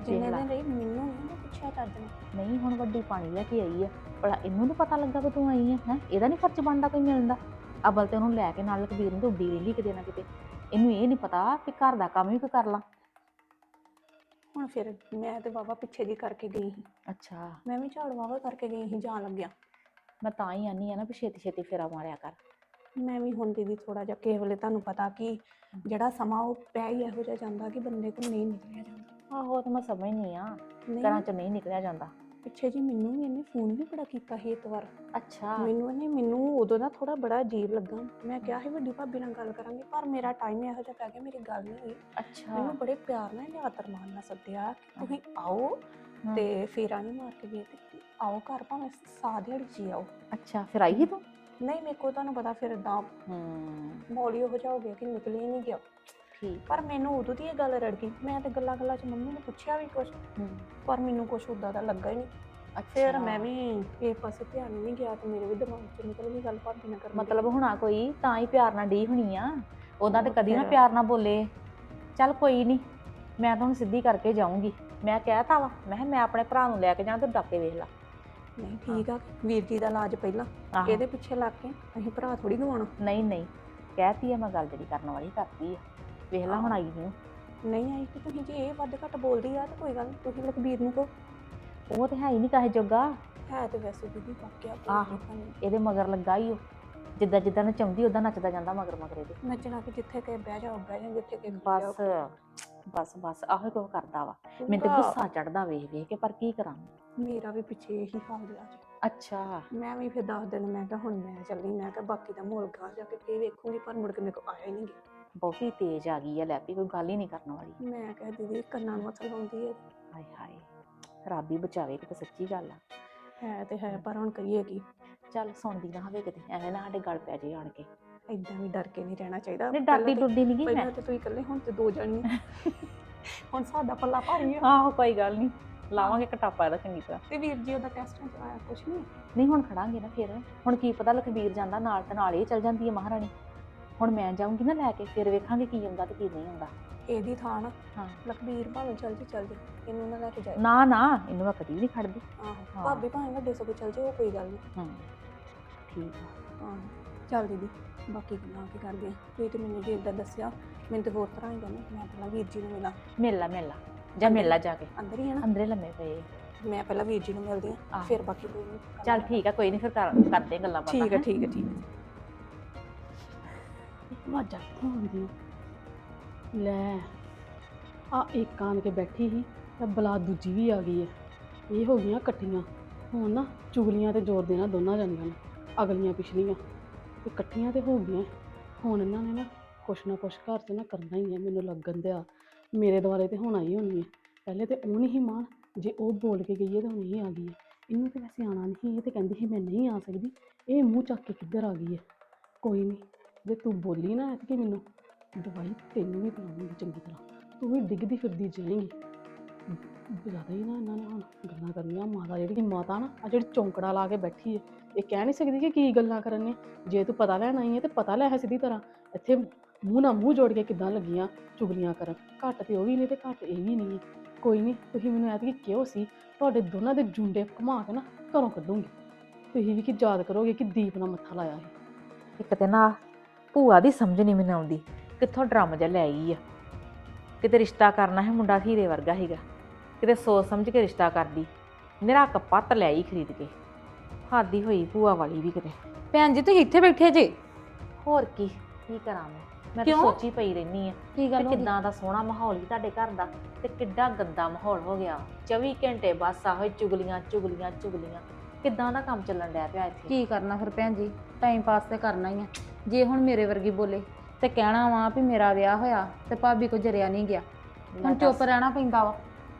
ਜਿੰਨੇ। ਦਿਨ ਰਹੀ ਮੈਨੂੰ ਨਹੀਂ ਪੁੱਛਿਆ ਚੱਜ ਨੇ ਨਹੀਂ ਹੁਣ ਵੱਡੀ ਪਾਣੀ ਲੈ ਕੇ ਆਈ ਆ। ਭਲਾ ਇਹਨੂੰ ਨੀ ਪਤਾ ਲੱਗਾ ਵੀ ਤੂੰ ਆਈ ਆ ਹੈ? ਇਹਦਾ ਨਹੀਂ ਫਰਜ਼ ਬਣਦਾ ਕੋਈ ਮਿਲਣ ਦਾ। ਅਬਲ ਤੇ ਉਹਨੂੰ ਲੈ ਕੇ ਨਾਲ ਲਖਬੀਰ ਨੂੰ ਤੇ ਉੱਡੀ ਰਹਿੰਦੀ ਕਿਤੇ ਨਾ ਕਿਤੇ। ਇਹਨੂੰ ਇਹ ਨਹੀਂ ਪਤਾ ਕਿ ਘਰ ਦਾ ਕੰਮ ਵੀ ਕੋਈ ਕਰ ਲਾ। ਹੁਣ ਫਿਰ ਮੈਂ ਤੇ ਬਾਬਾ ਪਿੱਛੇ ਜੀ ਕਰਕੇ ਗਈ ਸੀ। ਅੱਛਾ। ਮੈਂ ਵੀ ਝਾੜੂ ਵਾਵਾ ਕਰਕੇ ਗਈ ਸੀ ਜਾਣ ਲੱਗਿਆ। ਮੈਂ ਤਾਂ ਹੀ ਆਨੀ ਆ ਨਾ ਵੀ ਛੇਤੀ ਛੇਤੀ ਫੇਰਾ ਮਾਰਿਆ ਕਰ। ਮੈਂ ਵੀ ਹੁਣ ਦੀਦੀ ਥੋੜਾ ਜਿਹਾ ਕਿਸੇ ਵੇਲੇ ਤੁਹਾਨੂੰ ਪਤਾ ਕਿ ਜਿਹੜਾ ਸਮਾਂ ਉਹ ਪੈ ਹੀ ਇਹੋ ਜਿਹਾ ਜਾਂਦਾ ਕਿ ਬੰਦੇ ਕੋਲ ਨਹੀਂ ਨਿਕਲਿਆ ਜਾਂਦਾ। ਆਹੋ ਤੇ ਮੈਂ ਸਮਝਨੀ ਆ। ਨਹੀਂ। ਘਰਾਂ ਚ ਨਹੀਂ ਨਿਕਲਿਆ ਜਾਂਦਾ। ਪਿੱਛੇ ਜੀ ਮੈਨੂੰ ਵੀ ਇਹਨੇ ਫੋਨ ਵੀ ਬੜਾ ਕੀਤਾ ਸੀ ਇੱਕ ਵਾਰ ਅੱਛਾ। ਮੈਨੂੰ ਇਹਨੇ ਮੈਨੂੰ ਉਦੋਂ ਦਾ ਥੋੜਾ ਬੜਾ ਅਜੀਬ ਲੱਗਾ। ਮੈਂ ਕਿਹਾ ਸੀ ਵੱਡੀ ਭਾਬੀ ਨਾਲ ਗੱਲ ਕਰਾਂਗੇ ਪਰ ਮੇਰਾ ਟਾਈਮ ਇਹੋ ਜਿਹਾ ਪੈ ਗਿਆ ਮੇਰੀ ਗੱਲ ਨਹੀਂ ਹੋਈ। ਅੱਛਾ। ਮੈਨੂੰ ਬੜੇ ਪਿਆਰ ਨਾਲ ਇਹਨੇ ਆਤਰਮਾਨ ਨਾਲ ਸੱਦਿਆ ਕਿ ਤੁਸੀਂ ਆਓ ਹਾਂ। ਤੇ ਫੇਰਾ ਨਹੀਂ ਮਾਰ ਕੇ ਗਏ ਤੇ ਆਓ ਘਰ ਭਾਵੇਂ ਸਾ ਦਿਹਾੜੀ ਜੀ ਆਓ। ਅੱਛਾ ਫਿਰ ਆਈ ਸੀ ਤੂੰ? ਨਹੀਂ ਮੇਰੇ ਕੋਲ ਤੁਹਾਨੂੰ ਪਤਾ ਫਿਰ ਇਦਾਂ ਹੂੰ। ਮੌਲੀ ਹੋ ਜਾ ਹੋ ਗਿਆ ਕਿ ਨਿਕਲ ਹੀ ਨਹੀਂ ਗਿਆ। ਠੀਕ ਪਰ ਮੈਨੂੰ ਉਦੋਂ ਦੀ ਇਹ ਗੱਲ ਰੜ ਗਈ। ਮੈਂ ਤੇ ਗੱਲਾਂ ਗੱਲਾਂ 'ਚ ਮੰਮੀ ਨੂੰ ਪੁੱਛਿਆ ਵੀ ਕੁਝ ਹੂੰ। ਪਰ ਮੈਨੂੰ ਕੁਝ ਉਦਾਂ ਦਾ ਲੱਗਾ ਹੀ ਨਹੀਂ। ਫਿਰ ਮੈਂ ਵੀ ਇਹ ਪਾਸੇ ਧਿਆਨ ਨਹੀਂ ਗਿਆ ਤੇ ਮੇਰੇ ਵੀ ਦਿਮਾਗ 'ਚ ਨਿਕਲ ਗਈ ਗੱਲ ਭਾਬੀ ਨਾਲ ਕਰਨ। ਮਤਲਬ ਹੁਣਾ ਕੋਈ ਤਾਂ ਹੀ ਪਿਆਰ ਨਾਲ ਡੀ ਹੋਣੀ ਆ। ਉਹਦਾ ਤੇ ਕਦੀ ਨਾ। ਪਿਆਰ ਨਾਲ ਬੋਲੇ। ਚੱਲ ਕੋਈ ਨਹੀਂ ਮੈਂ ਤਾਂ ਹੁਣ ਸਿੱਧੀ ਕਰਕੇ ਜਾਊਂਗੀ। ਮੈਂ ਕਹਿਤਾ ਵਾ ਮੈਂ ਕਿਹਾ ਮੈਂ ਆਪਣੇ ਭਰਾ ਨੂੰ ਲੈ ਕੇ ਜਾਣਾ ਤੇ ਡਾਕੇ ਵੇਖ ਲਾ। ਨਹੀਂ ਠੀਕ ਆ ਵੀਰ ਜੀ ਦਾ ਇਲਾਜ ਪਹਿਲਾਂ। ਇਹਦੇ ਪਿੱਛੇ ਲੱਗ ਕੇ ਅਸੀਂ ਭਰਾ ਥੋੜੀ ਗਵਾਉਣਾ। ਨਹੀਂ ਨਹੀਂ। ਕਹਿਤੀ ਆ ਮੈਂ ਗੱਲ ਜਿਹੜੀ ਕਰਨ ਵਾਲੀ ਕਰਤੀ ਆ। ਵੇਖ ਲਾ ਹੁਣ ਆਈ ਨੂੰ ਨਹੀਂ ਆਈ ਕਿ ਤੁਸੀਂ ਜੇ ਇਹ ਵੱਧ ਘੱਟ ਬੋਲਦੀ ਆ ਤਾਂ ਕੋਈ ਗੱਲ ਨੀ, ਤੁਸੀਂ ਲਖਬੀਰ ਨੂੰ ਕਹੋ। ਉਹ ਤੇ ਹੈ ਹੀ ਨਹੀਂ ਕਾਹੇ ਜੋਗਾ। ਹੈ ਤੇ ਵੈਸੇ ਦੀਦੀ ਵਾਕਿਆ ਆਹੋ। ਇਹਦੇ ਮਗਰ ਲੱਗਾ ਹੀ ਉਹ। ਜਿੱਦਾਂ ਜਿੱਦਾਂ ਨਚਾਉਂਦੀ ਉਦਾਂ ਨੱਚਦਾ ਜਾਂਦਾ ਮਗਰ ਮਗਰ ਇਹਦੇ। ਨੱਚਣਾ ਕਿ ਜਿੱਥੇ ਕਿ ਬਹਿ ਜਾਓ ਬਹਿ ਜਾ ਜਿੱਥੇ ਕਿ ਬਸ ਬਸ ਬਸ ਆਹੋ ਕੋ ਕਰਦਾ ਵਾ। ਮੈਨੂੰ ਤੇ ਗੁੱਸਾ ਚੜਦਾ ਵੇਖ ਵੇਖ ਕੇ ਪਰ ਕੀ ਕਰਾਂ? ਮੇਰਾ ਵੀ ਪਿੱਛੇ ਇਹੀ ਹਾਲ ਰਿਹਾ ਜੀ ਅੱਛਾ। ਮੈਂ ਵੀ ਫਿਰ ਦਸ ਦਿਨ ਮੈਂ ਕਿਹਾ ਹੁਣ ਮੈਂ ਚੱਲੀ ਮੈਂ ਕਿਹਾ ਬਾਕੀ ਦਾ ਮਾਹੌਲ ਗਾਂ ਜਾ ਕੇ ਫੇਰ ਵੇਖੂੰਗੀ ਪਰ ਮੁੜ ਕੇ ਮੇਰੇ ਕੋਲ ਆਇਆ ਹੀ ਨਹੀਂ ਗਿਆ। ਬਹੁਤੀ ਤੇਜ਼ ਆ ਗਈ ਆ ਲੈ ਵੀ ਕੋਈ ਗੱਲ ਹੀ ਨਹੀਂ ਕਰਨ ਵਾਲੀ। ਮੈਂ ਕਿਹਾ ਦੀਦੀ ਕੰਨਾਂ ਨੂੰ ਹੱਥ ਲਾਉਂਦੀ ਹੈ ਹਾਏ ਹਾਏ ਰੱਬ ਹੀ ਬਚਾਵੇ ਕਿਤੇ ਸੱਚੀ ਗੱਲ ਆ। ਹੈ ਤੇ ਹੈ ਪਰ ਹੁਣ ਕਰੀਏ ਕੀ? ਚੱਲ ਸੁਣਦੀ ਨਾ ਹੋਵੇ ਕਿਤੇ ਐਵੇਂ ਨਾ ਸਾਡੇ ਗੱਲ ਪੈ ਜੇ ਆਣ ਕੇ। ਏਦਾਂ ਵੀ ਡਰ ਕੇ ਨਹੀਂ ਰਹਿਣਾ ਚਾਹੀਦਾ। ਨਹੀਂ ਡਰਦੀ ਤੇ- ਡੁਰਦੀ ਨਹੀਂ ਗਈ ਮੈਂ। ਤੇ ਤੁਸੀਂ ਇਕੱਲੇ ਹੁਣ ਤੇ ਦੋ ਜਣੀਆਂ। ਹੁਣ ਸਾਡਾ ਪੱਲਾ ਭਾਰੀ ਆ। ਆਹੋ ਕੋਈ ਗੱਲ ਨਹੀਂ। ਲਾਵਾਂਗੇ ਕਟਾਪਾ ਇਹਦਾ ਚੰਗੀ ਤਰ੍ਹਾਂ। ਤੇ ਵੀਰ ਜੀ ਉਹਦਾ ਟੈਸਟ ਚ ਆਇਆ ਕੁਛ ਨਹੀਂ? ਨਹੀਂ ਹੁਣ ਖੜਾਂਗੇ ਨਾ ਫਿਰ। ਹੁਣ ਕੀ ਪਤਾ ਲਖਬੀਰ ਜਾਂਦਾ ਨਾਲ ਤੇ ਨਾਲ ਇਹ ਚੱਲ ਜਾਂਦੀ ਹੈ ਮਹਾਰਾਣੀ। ਹੁਣ ਮੈਂ ਜਾਊਂਗੀ ਨਾ ਲੈ ਕੇ ਫਿਰ ਵੇਖਾਂਗੇ ਕੀ ਹੁੰਦਾ ਤੇ ਕੀ ਨਹੀਂ ਹੁੰਦਾ। ਇਹਦੀ ਥਾਂ ਨਾ ਹਾਂ। ਲਖਬੀਰ ਭਾਵੇਂ ਚੱਲ ਜੀ ਚੱਲ ਜੀ ਇਹਨੂੰ ਨਾ ਲੈ ਕੇ ਜਾਏ। ਨਾ ਨਾ ਇਹਨੂੰ ਮੈਂ ਕਦੀ ਵੀ ਨਹੀਂ ਖੜਦੀ। ਆਹੋ ਹਾਂ। ਭਾਬੀ ਭਾਵੇਂ ਵੱਡੇ ਸਗੋਂ ਚੱਲ ਜੇ ਉਹ ਕੋਈ ਗੱਲ ਨਹੀਂ। ਹੂੰ। ਠੀਕ ਆ। ਹਾਂ। ਚੱਲ ਦੀਦੀ ਬਾਕੀ ਗੱਲਾਂ ਕੀ ਕਰਦੇ ਆ? ਤੁਸੀਂ ਤੇ ਮੈਨੂੰ ਜੇ ਇਦਾਂ ਦੱਸਿਆ ਮੈਨੂੰ ਤੇ ਹੋਰ ਤਰ੍ਹਾਂ ਹੀ ਕਹਿੰਦਾ ਮੈਂ ਪਹਿਲਾਂ ਵੀਰ ਜੀ ਨੂੰ ਮਿਲਾਂ। ਮਿਲ ਲਾ ਮਿਲ ਲਾ ਜਾ ਮਿਲ ਲਾ ਜਾ ਕੇ। ਅੰਦਰ ਹੀ ਆ ਨਾ। ਅੰਦਰੇ ਲੰਮੇ ਪਏ। ਮੈਂ ਪਹਿਲਾਂ ਵੀਰ ਜੀ ਨੂੰ ਮਿਲਦੀ ਆ ਆਹੋ। ਫਿਰ ਬਾਕੀ ਕੋਈ ਨਹੀਂ। ਚੱਲ ਠੀਕ ਆ ਕੋਈ ਨਹੀਂ ਫਿਰ ਕਰ ਕਰਦੇ ਗੱਲਾਂ ਬਾਤਾਂ ਠੀਕ ਹੈ ਹੈਂ? ਠੀਕ ਹੈ ਠੀਕ ਹੈ ਵਾਜਾ ਹੁੰਦੀ ਲੈ ਆ ਇੱਕ ਆਣ ਕੇ ਬੈਠੀ ਸੀ, ਤਾਂ ਬਲਾ ਦੂਜੀ ਵੀ ਆ ਗਈ ਹੈ ਇਹ ਹੋ ਗਈਆਂ ਇਕੱਠੀਆਂ। ਹੁਣ ਨਾ ਚੁਗਲੀਆਂ ਤੇ ਜ਼ੋਰ ਦੇਣਾ ਦੋਨਾਂ ਜਾਂਦੀਆਂ ਨੇ, ਅਗਲੀਆਂ ਪਿਛਲੀਆਂ। ਤੇ ਇਕੱਠੀਆਂ ਤੇ ਹੋ ਗਈਆਂ ਹੁਣ ਇਹਨਾਂ ਨੇ ਨਾ ਕੁਛ ਨਾ ਕੁਛ ਘਰ 'ਚ ਨਾ ਕਰਨਾ ਹੀ ਹੈ ਮੈਨੂੰ ਲੱਗਣ ਦਿਆ। ਮੇਰੇ ਦੁਆਰੇ ਤੇ ਹੋਣਾ ਹੀ ਹੋਣੀ ਹੈ ਪਹਿਲੇ ਤੇ ਉਹ ਨਹੀਂ ਸੀ ਮਾਨ ਜੇ ਉਹ ਬੋਲ ਕੇ ਗਈ ਹੈ ਤਾਂ ਹੁਣ ਇਹ ਆ ਗਈ ਹੈ ਇਹਨੂੰ ਤੇ ਵੈਸੇ ਆਣਾ ਨਹੀਂ ਇਹ ਤੇ ਕਹਿੰਦੀ ਸੀ ਮੈਂ ਨਹੀਂ ਆ ਸਕਦੀ। ਇਹ ਮੂੰਹ ਚੱਕ ਕੇ ਕਿੱਧਰ ਆ ਗਈ ਹੈ ਕੋਈ ਨਹੀਂ ਜੇ ਤੂੰ ਬੋਲੀ ਨਾ ਐਤਕੀ ਮੈਨੂੰ ਦਵਾਈ ਤੈਨੂੰ ਵੀ ਪਿਲਾਉਂਗੀ ਚੰਗੀ ਤਰ੍ਹਾਂ। ਤੂੰ ਵੀ ਡਿੱਗਦੀ ਫਿਰਦੀ ਜਾਏਂਗੀ। ਜ਼ਿਆਦਾ ਹੀ ਨਾ ਇਹਨਾਂ ਨੇ ਹੁਣ ਗੱਲਾਂ ਕਰਨੀਆਂ। ਮਾਤਾ ਜਿਹੜੀ ਮਾਤਾ ਨਾ ਆ ਜਿਹੜੀ ਚੌਂਕੜਾ ਲਾ ਕੇ ਬੈਠੀ ਹੈ ਇਹ ਕਹਿ ਨਹੀਂ ਸਕਦੀ ਕਿ ਕੀ ਗੱਲਾਂ ਕਰਨ ਨੇ ਜੇ ਤੂੰ ਪਤਾ ਲੈਣ ਆਈ ਹੈ ਤੇ ਪਤਾ ਲੈ ਹੈ ਸਿੱਧੀ ਤਰ੍ਹਾਂ। ਇੱਥੇ ਮੂੰਹ ਨਾਲ ਮੂੰਹ ਜੋੜ ਕੇ ਕਿੱਦਾਂ ਲੱਗੀਆਂ ਚੁਗਲੀਆਂ ਕਰਨ। ਘੱਟ ਤੇ ਉਹ ਵੀ ਨਹੀਂ ਤੇ ਘੱਟ ਇਹ ਵੀ ਨਹੀਂ ਕੋਈ ਨਹੀਂ, ਤੁਸੀਂ ਮੈਨੂੰ ਐਤਕੀ ਕਿਉਂ ਸੀ? ਤੁਹਾਡੇ ਦੋਨਾਂ ਦੇ ਜੁੰਡੇ ਘੁਮਾ ਕੇ ਨਾ ਘਰੋਂ ਕੱਢੂੰਗੀ। ਤੁਸੀਂ ਵੀ ਕਿ ਯਾਦ ਕਰੋਗੇ ਕਿ ਦੀਪ ਨਾਲ ਮੱਥਾ ਲਾਇਆ ਸੀ। ਇੱਕ ਤੇ ਨਾ ਭੂਆ ਦੀ ਸਮਝ ਨਹੀਂ ਮੈਨੂੰ ਆਉਂਦੀ ਕਿੱਥੋਂ ਡਰਮ ਜਿਹਾ ਲੈ ਆਈ ਆ। ਕਿਤੇ ਰਿਸ਼ਤਾ ਕਰਨਾ ਹੈ ਮੁੰਡਾ ਹੀਰੇ ਵਰਗਾ ਸੀਗਾ ਕਿਤੇ ਸੋਚ ਸਮਝ ਕੇ ਰਿਸ਼ਤਾ ਕਰਦੀ ਮੇਰਾ ਕੱਪੱਤ ਲੈ ਆਈ ਖਰੀਦ ਕੇ। ਹਾਦੀ ਹੋਈ ਭੂਆ ਵਾਲੀ ਵੀ ਕਿਤੇ। ਭੈਣ ਜੀ ਤੁਸੀਂ ਇੱਥੇ ਬੈਠੇ ਜੇ? ਹੋਰ ਕੀ ਕੀ ਕਰਾਂ ਮੈਂ? ਮੈਂ ਤਾਂ ਕਿਉਂ? ਸੋਚੀ ਪਈ ਰਹਿਨੀ ਆ ਕੀ ਗੱਲ ਹੋ ਗਈ? ਕਿੱਦਾਂ ਦਾ ਸੋਹਣਾ ਮਾਹੌਲ ਸੀ ਤੁਹਾਡੇ ਘਰ ਦਾ ਤੇ ਕਿੱਡਾ ਗੰਦਾ ਮਾਹੌਲ ਹੋ ਗਿਆ। 24 ਘੰਟੇ ਬਸ ਆਹੋ ਹੀ ਚੁਗਲੀਆਂ ਚੁਗਲੀਆਂ ਚੁਗਲੀਆਂ। ਕਿੱਦਾਂ ਦਾ ਕੰਮ ਚੱਲਣ ਡਿਆ ਪਿਆ ਇੱਥੇ? ਕੀ ਕਰਨਾ ਫਿਰ ਭੈਣ ਜੀ? ਟਾਈਮ ਪਾਸ ਤੇ ਕਰਨਾ ਹੀ ਆ। ਜੇ ਹੁਣ ਮੇਰੇ ਵਰਗੀ ਬੋਲੇ ਤੇ ਕਹਿਣਾ ਵਾ ਵੀ ਮੇਰਾ ਵਿਆਹ ਹੋਇਆ ਤੇ ਭਾਬੀ ਕੋ ਜਰਿਆ ਨਹੀਂ ਗਿਆ। ਹੁਣ ਚੁੱਪ ਰਹਿਣਾ ਪੈਂਦਾ ਵਾ।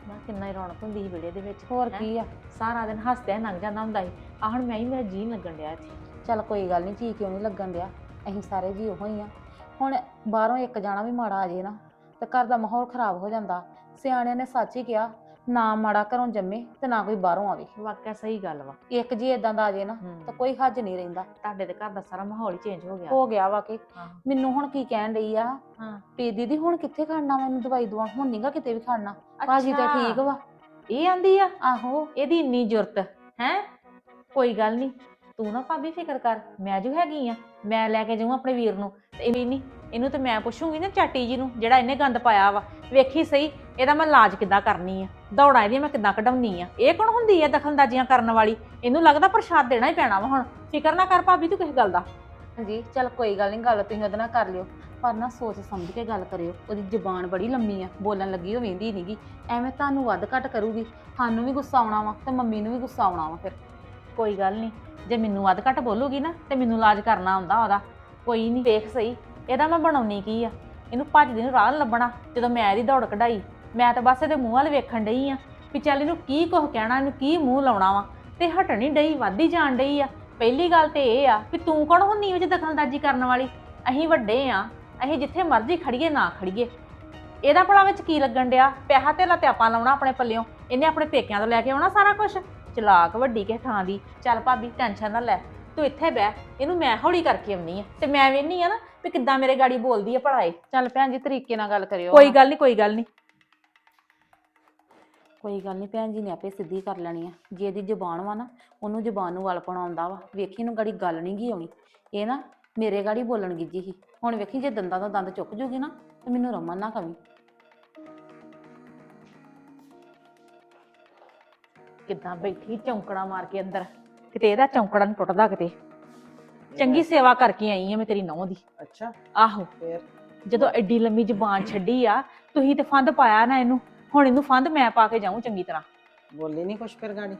ਮੈਂ ਕਿੰਨਾ ਹੀ ਰੌਣਕ ਹੁੰਦੀ ਸੀ ਵਿਹੜੇ ਦੇ ਵਿੱਚ ਹੋਰ? ਕੀ ਆ? ਸਾਰਾ ਦਿਨ ਹੱਸਦਿਆਂ ਲੰਘ ਜਾਂਦਾ ਹੁੰਦਾ ਸੀ। ਆ ਹੁਣ ਮੈਂ ਹੀ ਮੇਰਾ ਜੀਅ ਲੱਗਣ ਡਿਆ ਇੱਥੇ। ਚੱਲ ਕੋਈ ਗੱਲ ਨਹੀਂ ਜੀ ਕਿਉਂ ਨਹੀਂ ਲੱਗਣ ਡਿਆ? ਅਸੀਂ ਸਾਰੇ ਜੀ ਉਹੋ ਹੀ ਆ। ਹੁਣ ਬਾਹਰੋਂ ਇੱਕ ਜਾਣਾ ਵੀ ਮਾੜਾ ਆ ਜੇ ਨਾ ਤੇ ਘਰ ਦਾ ਮਾਹੌਲ ਖਰਾਬ ਹੋ ਜਾਂਦਾ। ਸਿਆਣਿਆਂ ਨੇ ਸੱਚ ਹੀ ਕਿਹਾ ਨਾ ਮਾੜਾ ਘਰੋਂ ਜੰਮੇ ਤੇ ਨਾ ਕੋਈ ਬਾਹਰੋਂ ਆਵੇ। ਵਾਕਿਆ ਸਹੀ ਗੱਲ ਵਾ। ਇੱਕ ਜੀ ਇਦਾਂ ਦਾ ਆ ਜੇ ਨਾ। ਤਾਂ ਕੋਈ ਹੱਜ ਨਹੀਂ ਰਹਿੰਦਾ। ਤੁਹਾਡੇ ਦੇ ਘਰ ਦਾ ਸਾਰਾ ਮਾਹੌਲ ਹੀ ਚੇਂਜ ਹੋ ਗਿਆ। ਹੋ ਗਿਆ ਵਾ ਕਿ ਹਾਂ। ਮੈਨੂੰ ਹੁਣ ਕੀ ਕਹਿਣ ਰਹੀ ਆ? ਹਾਂ। ਵੀ ਦੀਦੀ ਹੁਣ ਕਿੱਥੇ ਖੜਨਾ ਮੈਨੂੰ ਦਵਾਈ ਦਵਾ ਹੁਣ ਨਹੀਂਗਾ ਕਿਤੇ ਵੀ ਖੜਨਾ। ਭਾਜੀ ਤਾਂ ਅੱਛਾ, ਠੀਕ ਵਾ। ਇਹ ਆਂਦੀ ਆ? ਆਹੋ। ਇਹਦੀ ਇੰਨੀ ਜ਼ਰੂਰਤ ਹੈ? ਕੋਈ ਗੱਲ ਨਹੀਂ ਤੂੰ ਨਾ ਭਾਬੀ ਫਿਕਰ ਕਰ। ਮੈਂ ਜੋ ਹੈਗੀ ਆ। ਮੈਂ ਲੈ ਕੇ ਜਾਊਂ ਆਪਣੇ ਵੀਰ ਨੂੰ। ਤੇ ਇਹ ਵੀ ਨਹੀਂ ਇਹਨੂੰ ਤੇ ਮੈਂ ਪੁੱਛੂੰਗੀ ਨਾ ਚਾਟੀ ਜੀ ਨੂੰ ਜਿਹੜਾ ਇਹਨੇ ਗੰਦ ਪਾਇਆ ਵਾ। ਵੇਖੀ ਸਹੀ ਇਹਦਾ ਮੈਂ ਇਲਾਜ ਕਿੱਦਾਂ ਕਰਨੀ ਆ? ਦੌੜਾਂ ਇਹਦੀਆਂ ਮੈਂ ਕਿੱਦਾਂ ਕਢਾਉਣੀ ਆ? ਇਹ ਕੌਣ ਹੁੰਦੀ ਆ ਦਖਲਅੰਦਾਜ਼ੀਆਂ ਕਰਨ ਵਾਲੀ? ਇਹਨੂੰ ਲੱਗਦਾ ਪ੍ਰਸ਼ਾਦ ਦੇਣਾ ਹੀ ਪੈਣਾ ਵਾ ਹੁਣ। ਫਿਕਰ ਨਾ ਕਰ ਭਾਬੀ, ਤੂੰ ਕਿਸੇ ਗੱਲ ਦਾ। ਹਾਂਜੀ, ਚਲ ਕੋਈ ਗੱਲ ਨਹੀਂ ਗੱਲ ਤੁਸੀਂ ਉਹਦੇ ਨਾਲ ਕਰ ਲਿਓ। ਪਰ ਨਾ ਸੋਚ ਸਮਝ ਕੇ ਗੱਲ ਕਰਿਓ। ਉਹਦੀ ਜ਼ੁਬਾਨ ਬੜੀ ਲੰਮੀ ਆ, ਬੋਲਣ ਲੱਗੀ ਉਹ ਵੇਂਦੀ ਨਹੀਂਗੀ ਐਵੇਂ ਤੁਹਾਨੂੰ ਵੱਧ ਘੱਟ ਕਰੂਗੀ। ਸਾਨੂੰ ਵੀ ਗੁੱਸਾ ਆਉਣਾ ਵਾ ਤੇ ਮੰਮੀ ਨੂੰ ਵੀ ਗੁੱਸਾ ਆਉਣਾ ਵਾ ਫਿਰ। ਕੋਈ ਗੱਲ ਨਹੀਂ ਜੇ ਮੈਨੂੰ ਵੱਧ ਘੱਟ ਬੋਲੂਗੀ ਨਾ ਤੇ ਮੈਨੂੰ ਇਲਾਜ ਕਰਨਾ ਆਉਂਦਾ ਉਹਦਾ। ਕੋਈ ਨਹੀਂ ਵੇਖ ਸਹੀ, ਇਹਦਾ ਮੈਂ ਬਣਾਉਣੀ ਕੀ ਆ? ਇਹਨੂੰ ਭੱਜਦੀ ਨੂੰ ਰਾਹ ਲੱਭਣਾ, ਜਦੋਂ ਮੈਂ ਇਹਦੀ ਦੌੜ ਕਢਾਈ। ਮੈਂ ਤਾਂ ਬਸ ਇਹਦੇ ਮੂੰਹ ਵੱਲ ਵੇਖਣ ਡਈ ਆ ਵੀ ਚੱਲ ਇਹਨੂੰ ਕੀ ਕੁਝ ਕਹਿਣਾ ਇਹਨੂੰ ਕੀ ਮੂੰਹ ਲਾਉਣਾ ਵਾ। ਤੇ ਹਟਣੀ ਡਈ ਵੱਧਦੀ ਜਾਣ ਡਈ ਆ। ਪਹਿਲੀ ਗੱਲ ਤੇ ਇਹ ਆ ਵੀ ਤੂੰ ਕੌਣ ਹੁੰਨੀ ਵਿੱਚ ਦਖਲਅੰਦਾਜ਼ੀ ਕਰਨ ਵਾਲੀ? ਅਸੀਂ ਵੱਡੇ ਆ ਅਸੀਂ ਜਿੱਥੇ ਮਰਜ਼ੀ ਖੜੀਏ ਨਾ ਖੜੀਏ। ਇਹਦਾ ਭਲਾ ਵਿੱਚ ਕੀ ਲੱਗਣ ਡਿਆ? ਪੈਸਾ ਧੇਲਾ ਤੇ ਆਪਾਂ ਲਾਉਣਾ ਆਪਣੇ ਪੱਲਿਓਂ। ਇਹਨੇ ਆਪਣੇ ਪੇਕਿਆਂ ਤੋਂ ਲੈ ਕੇ ਆਉਣਾ ਸਾਰਾ ਕੁਝ ਚਲਾਕ ਵੱਡੀ ਕਿਸੇ ਥਾਂ ਦੀ। ਚੱਲ ਭਾਬੀ ਟੈਨਸ਼ਨ ਨਾ ਲੈ। ਤੂੰ ਇੱਥੇ ਬਹਿ ਇਹਨੂੰ ਮੈਂ ਹੌਲੀ ਕਰਕੇ ਆਉਣੀ ਆ। ਤੇ ਮੈਂ ਵੇਖਨੀ ਆ ਨਾ ਵੀ ਕਿੱਦਾਂ ਮੇਰੇ ਗਾੜੀ ਬੋਲਦੀ ਆ ਭਲਾਏ ਚੱਲ ਭੈਣ ਜੀ ਤਰੀਕੇ ਨਾਲ ਗੱਲ ਕਰਿਓ। ਕੋਈ ਗੱਲ ਨਹੀਂ ਕੋਈ ਗੱਲ ਨਹੀਂ ਕੋਈ ਗੱਲ ਨਹੀਂ ਭੈਣ ਜੀ ਨੇ ਆਪੇ ਸਿੱਧੀ ਕਰ ਲੈਣੀ ਆ। ਜੇ ਇਹਦੀ ਜ਼ੁਬਾਨ ਵਾ ਨਾ ਉਹਨੂੰ ਜ਼ੁਬਾਨ ਨੂੰ ਵਲ ਪਾਉਣਾ ਆਉਂਦਾ ਵਾ। ਵੇਖੀ ਨੂੰ ਗਾੜੀ ਗੱਲ ਨਹੀਂ ਗਈ ਆਉਣੀ। ਇਹ ਨਾ ਮੇਰੇ ਗਾੜੀ ਬੋਲਣ ਗਿੱਜੀ ਸੀ। ਹੁਣ ਵੇਖੀ ਜੇ ਦੰਦਾਂ ਤੋਂ ਦੰਦ ਚੁੱਕ ਜੂਗੀ ਨਾ ਤੇ ਮੈਨੂੰ ਰਮਨ ਨਾ ਕਵੀ। ਕਿੱਦਾਂ ਬੈਠੀ ਚੌਂਕੜਾ ਮਾਰ ਕੇ ਅੰਦਰ? ਕਿਤੇ ਇਹਦਾ ਚੌਂਕੜਾ ਨਹੀਂ ਟੁੱਟਦਾ ਕਿਤੇ। ਚੰਗੀ ਸੇਵਾ ਕਰਕੇ ਆਈ ਆ ਮੈਂ ਤੇਰੀ ਨੌਂ ਦੀ। ਅੱਛਾ। ਆਹੋ। ਫੇਰ? ਜਦੋਂ ਐਡੀ ਲੰਮੀ ਜ਼ਬਾਨ ਛੱਡੀ ਆ ਤੁਸੀਂ ਤੇ ਫੰਦ ਪਾਇਆ ਨਾ ਇਹਨੂੰ। ਹੁਣ ਇਹਨੂੰ ਫੰਦ ਮੈਂ ਪਾ ਕੇ ਜਾਊਂ ਚੰਗੀ ਤਰ੍ਹਾਂ। ਬੋਲੀ ਨਹੀਂ ਕੁਛ ਫਿਰ ਗਾੜੀ।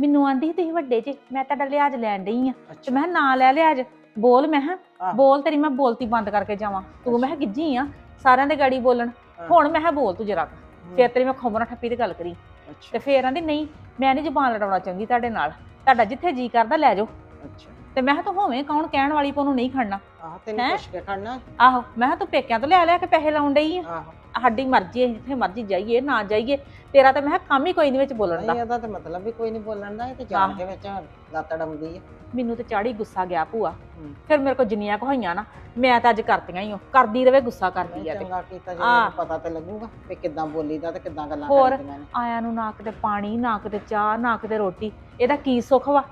ਮੈਨੂੰ ਆਂਦੀ ਸੀ ਤੁਸੀਂ ਵੱਡੇ ਜੇ ਮੈਂ ਤੁਹਾਡਾ ਲਿਹਾਜ਼ ਲੈਣ ਡਈ ਆ। ਤੇ ਮੈਂ ਕਿਹਾ ਨਾ ਲੈ ਲਿਹਾਜ਼ ਬੋਲ ਮੈਂ ਆਹ। ਬੋਲ ਤੇਰੀ ਮੈਂ ਬੋਲਤੀ ਬੰਦ ਕਰਕੇ ਜਾਵਾਂ। ਤੂੰ ਮੈਂ ਕਿਹਾ ਗਿੱਜੀ ਆ ਸਾਰਿਆਂ ਦੇ ਗਾੜੀ ਬੋਲਣ। ਹਾਂ। ਹੁਣ ਮੈਂ ਕਿਹਾ ਬੋਲ ਤੂੰ ਜਰਾ ਹੂੰ, ਫੇਰ ਤੇਰੀ ਮੈਂ ਖੰਬਰਾਂ ਠੱਪੀ ਤੇ ਗੱਲ ਕਰੀ। ਤੇ ਅੱਛਾ ਫੇਰ ਆਂਦੀ ਨਹੀਂ ਮੈਂ ਨਹੀਂ ਜ਼ਬਾਨ ਲੜਾਉਣਾ ਚਾਹੁੰਦੀ ਤੁਹਾਡੇ ਨਾਲ। ਤੁਹਾਡਾ ਜਿੱਥੇ ਜੀ ਕਰਦਾ ਲੈ ਜਾਓ। ਅੱਛਾ। ਤੇ ਮੈਂ ਕਿਹਾ ਤੂੰ ਹੋਵੇਂ ਕੌਣ ਕਹਿਣ ਵਾਲੀ ਪੋ ਨੂੰ ਨਹੀਂ ਖੜਨਾ। ਆਹ ਤੈਨੂੰ ਹੈਂ? ਪੁੱਛ ਕੇ ਖੜਨਾ। ਆਹੋ ਮੈਂ ਕਿਹਾ ਤੂੰ ਪੇਕਿਆਂ ਤੋਂ ਲਿਆ ਲਿਆ ਕੇ ਪੈਸੇ ਲਾਉਣ ਡਈ ਆ। ਆਹੋ। ਸਾਡੀ ਮਰਜ਼ੀ ਹੈ ਜਿੱਥੇ ਮਰਜ਼ੀ ਜਾਈਏ ਨਾ ਜਾਈਏ ਤੇਰਾ ਤਾਂ ਮੈਂ ਕਿਹਾ ਕੰਮ ਹੀ ਕੋਈ ਨਹੀਂ ਵਿੱਚ ਬੋਲਣ ਦਾ ਨਹੀਂ ਇਹਦਾ ਤੇ ਮਤਲਬ ਵੀ ਕੋਈ ਨਹੀਂ ਬੋਲਣ ਦਾ ਇਹ ਤੇ ਜਾਣ। ਕੇ ਵਿੱਚ ਲੱਤ ਡਮਦੀ ਹੈ ਮੈਨੂੰ ਤੇ ਚਾੜੀ ਗੁੱਸਾ ਗਿਆ ਭੂਆ ਹੂੰ। ਫਿਰ ਮੇਰੇ ਕੋਲ ਜਿੰਨੀਆਂ ਕੁ ਹੋਈਆਂ ਨਾ ਮੈਂ ਤਾਂ ਅੱਜ ਕਰਤੀਆਂ ਹੀ ਹਾਂ ਕਰਦੀ ਰਵੇ ਗੁੱਸਾ ਕਰਦੀ ਆ ਤੇ ਚੰਗਾ ਕੀਤਾ ਜੇ ਆਹ। ਇਹਨੂੰ ਪਤਾ ਤੇ ਲੱਗੂਗਾ ਵੀ ਕਿੱਦਾਂ ਬੋਲੀਦਾ ਤੇ ਕਿੱਦਾਂ ਗੱਲਾਂ ਹੋਰ? ਕਰਦੀਆਂ ਨੇ ਆਇਆਂ ਨੂੰ ਨਾ ਕਿਤੇ ਪਾਣੀ ਨਾ ਕਿਤੇ ਚਾਹ ਨਾ ਕਿਤੇ ਰੋਟੀ ਇਹਦਾ ਕੀ ਸੁੱਖ ਵਾ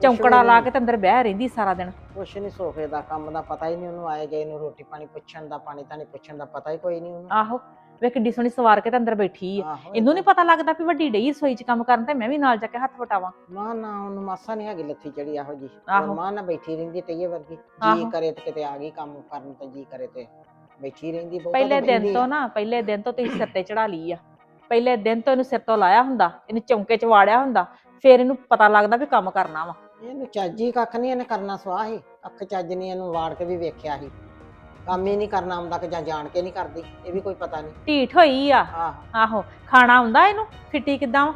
ਚੌਂਕੜਾ ਲਾ। ਕੇ ਤੇ ਅੰਦਰ ਬਹਿ ਰਹਿੰਦੀ ਸਾਰਾ ਦਿਨ ਕੁਛ ਨਹੀਂ ਸੋਫੇ ਦਾ ਕੰਮ ਦਾ ਪਤਾ ਹੀ ਨਹੀਂ ਉਹਨੂੰ ਆਏ ਗਏ ਨੂੰ ਰੋਟੀ ਪਾਣੀ ਪੁੱਛਣ ਦਾ ਪਾਣੀ ਤਾਂ ਨਹੀਂ ਪੁੱਛਣ ਦਾ ਪਤਾ ਹੀ ਕੋਈ ਨਹੀਂ ਉਹਨੂੰ। ਆਹੋ ਵੇ ਕਿੱਡੀ ਸੋਹਣੀ ਸਵਾਰ ਕੇ ਤੇ ਅੰਦਰ ਬੈਠੀ ਆ। ਆਹੋ, ਇਹਨੂੰ ਨਹੀਂ ਪਤਾ ਲੱਗਦਾ ਵੀ ਵੱਡੀ ਡਈ ਰਸੋਈ 'ਚ ਕੰਮ ਕਰਨ ਤੇ ਮੈਂ ਵੀ ਨਾਲ ਜਾ ਕੇ ਹੱਥ ਵਟਾਵਾਂ। ਨਾ ਨਾ ਉਹਨੂੰ ਮਾਸਾ ਨਹੀਂ ਹੈਗੀ ਲੱਥੀ ਚੜੀ ਇਹੋ ਜੀ ਆਹੋ। ਮਾਂ ਨਾ ਬੈਠੀ ਰਹਿੰਦੀ ਟਈਏ ਵਰਗੀ। ਜੀ ਆਹੋ। ਕਰੇ ਤੇ ਕਿਤੇ ਆ ਗਈ ਕੰਮ ਕਰਨ ਤੇ ਜੀ ਕਰੇ ਤੇ ਬੈਠੀ ਰਹਿੰਦੀ ਬਹੁਤਾ ਪਹਿਲੇ ਦਿਨ ਤੋਂ। ਨਾ ਪਹਿਲੇ ਦਿਨ ਤੋਂ ਤੁਸੀਂ ਸਿਰ ਤੇ ਚੜਾ ਲਈ ਆ। ਪਹਿਲੇ ਦਿਨ ਤੋਂ ਇਹਨੂੰ ਸਿਰ ਤੋਂ ਲਾਇਆ ਹੁੰਦਾ ਇਹਨੂੰ ਚੌਂਕੇ 'ਚ ਵਾੜਿਆ ਹੁੰਦਾ ਫਿਰ ਇਹਨੂੰ ਪਤਾ ਲੱਗਦਾ ਵੀ ਕੰਮ ਕਰਨਾ ਵਾ। ਇਹਨੂੰ ਚੱਜੀ ਕੱਖ ਨਹੀਂ ਇਹਨੇ ਕਰਨਾ ਸਵਾਹ ਹੀ। ਅੱਖ ਚੱਜ ਨਹੀਂ ਇਹਨੂੰ ਵਾੜ ਕੇ ਵੀ ਵੇਖਿਆ ਸੀ ਕੰਮ ਹੀ ਨਹੀਂ ਕਰਨਾ ਆਉਂਦਾ ਕਿ ਜਾਂ ਜਾਣ ਕੇ ਨਹੀਂ ਕਰਦੀ ਇਹ ਵੀ ਕੋਈ ਪਤਾ ਨਹੀਂ ਢੀਠ ਹੋਈ ਆ। ਆਹ। ਆਹੋ ਖਾਣਾ ਹੁੰਦਾ ਇਹਨੂੰ? ਫਿੱਟੀ ਕਿਦਾਂ ਉਹ